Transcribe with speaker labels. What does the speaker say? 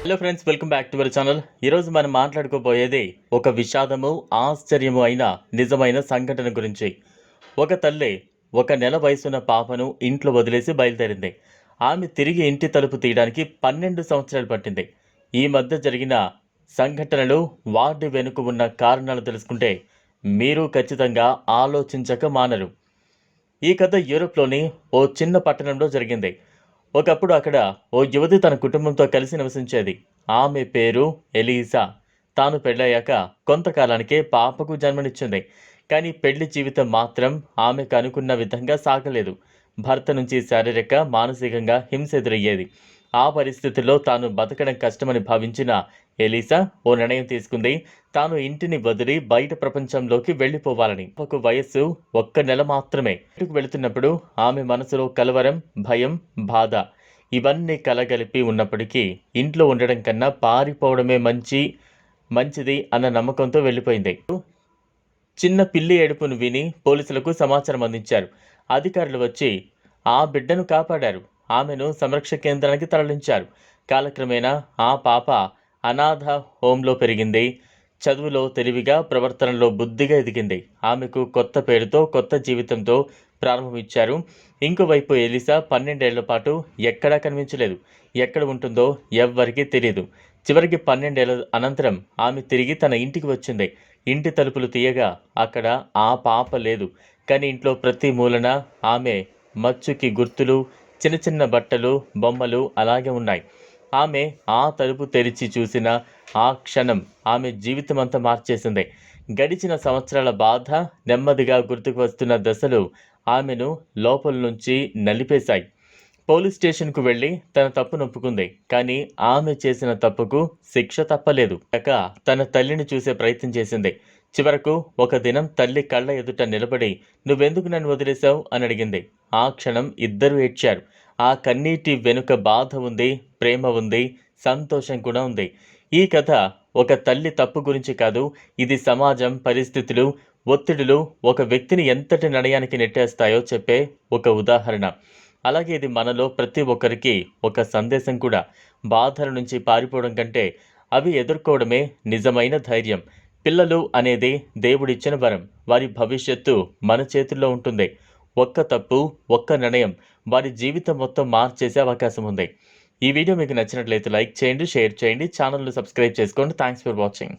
Speaker 1: Hello friends welcome back to our channel ఈరోజు మనం మాట్లాడుకోబోయేది ఒక విషాదము ఆశ్చర్యము అయిన నిజమైన సంఘటన గురించి. ఒక తల్లి ఒక నెల వయసున్న పాపను ఇంట్లో వదిలేసి బయలుదేరింది. ఆమె తిరిగి ఇంటి తలుపు తీయడానికి పన్నెండు సంవత్సరాలు పట్టింది. ఈ మధ్య జరిగిన సంఘటనలు వార్డు వెనుక ఉన్న కారణాలు తెలుసుకుంటే మీరు ఖచ్చితంగా ఆలోచించక మానరు. ఈ కథ యూరోప్లోని ఓ చిన్న పట్టణంలో జరిగింది. ఒకప్పుడు అక్కడ ఓ యువతి తన కుటుంబంతో కలిసి నివసించేది. ఆమె పేరు ఎలీజా. తాను పెళ్ళయ్యాక కొంతకాలానికే పాపకు జన్మనిచ్చింది. కానీ పెళ్ళి జీవితం మాత్రం ఆమెకు అనుకున్న విధంగా సాగలేదు. భర్త నుంచి శారీరక మానసికంగా హింస ఎదురయ్యేది. ఆ పరిస్థితుల్లో తాను బతకడం కష్టమని భావించిన ఎలీసా ఓ నిర్ణయం తీసుకుంది. తాను ఇంటిని వదిలి బయట ప్రపంచంలోకి వెళ్ళిపోవాలని. ఒక వయస్సు ఒక్క నెల మాత్రమే. ఇంటికి వెళుతున్నప్పుడు ఆమె మనసులో కలవరం భయం బాధ ఇవన్నీ కలగలిపి ఉన్నప్పటికీ ఇంట్లో ఉండడం కన్నా పారిపోవడమే మంచి మంచిది అన్న నమ్మకంతో వెళ్ళిపోయింది. చిన్న పిల్లి ఏడుపును విని పోలీసులకు సమాచారం అందించారు. అధికారులు వచ్చి ఆ బిడ్డను కాపాడారు. ఆమెను సంరక్ష కేంద్రానికి తరలించారు. కాలక్రమేణా ఆ పాప అనాథ హోంలో పెరిగింది. చదువులో తెలివిగా ప్రవర్తనలో బుద్ధిగా ఎదిగింది. ఆమెకు కొత్త పేరుతో కొత్త జీవితంతో ప్రారంభమిచ్చారు. ఇంకోవైపు ఎలిసా పన్నెండేళ్ళ పాటు ఎక్కడా కనిపించలేదు. ఎక్కడ ఉంటుందో ఎవ్వరికీ తెలియదు చివరికి పన్నెండేళ్ళ అనంతరం ఆమె తిరిగి తన ఇంటికి వచ్చింది. ఇంటి తలుపులు తీయగా అక్కడ ఆ పాప లేదు. కానీ ఇంట్లో ప్రతి మూలన ఆమె మచ్చుకి గుర్తులు చిన్న చిన్న బట్టలు బొమ్మలు అలాగే ఉన్నాయి. ఆమె ఆ తలుపు తెరిచి చూసిన ఆ క్షణం ఆమె జీవితం అంతా మార్చేసింది. గడిచిన సంవత్సరాల బాధ నెమ్మదిగా గుర్తుకు వస్తున్న దశలు ఆమెను లోపల నుంచి నలిపేశాయి. పోలీస్ స్టేషన్కు వెళ్ళి తన తప్పు నొప్పుకుంది కానీ ఆమె చేసిన తప్పుకు శిక్ష తప్పలేదు. కాక తన తల్లిని చూసే ప్రయత్నం చేసింది. చివరకు ఒక దినం తల్లి కళ్ళ ఎదుట నిలబడి నువ్వెందుకు నన్ను వదిలేశావు? అని అడిగింది. ఆ క్షణం ఇద్దరు ఏడ్చారు. ఆ కన్నీటి వెనుక బాధ ఉంది ప్రేమ ఉంది సంతోషం కూడా ఉంది. ఈ కథ ఒక తల్లి తప్పు గురించి కాదు ఇది సమాజం పరిస్థితులు ఒత్తిడులు ఒక వ్యక్తిని ఎంతటి నడయానికి నెట్టేస్తాయో చెప్పే ఒక ఉదాహరణ. అలాగే ఇది మనలో ప్రతి ఒక్కరికి ఒక సందేశం కూడా. బాధల నుంచి పారిపోవడం కంటే అవి ఎదుర్కోవడమే నిజమైన ధైర్యం. పిల్లలు అనేది దేవుడిచ్చిన వరం. వారి భవిష్యత్తు మన చేతుల్లో ఉంటుంది. ఒక్క తప్పు ఒక్క నిర్ణయం వారి జీవితం మొత్తం మార్చేసే అవకాశం ఉంది. ఈ వీడియో మీకు నచ్చినట్లయితే లైక్ చేయండి షేర్ చేయండి ఛానల్ను సబ్స్క్రైబ్ చేసుకోండి. Thanks for watching.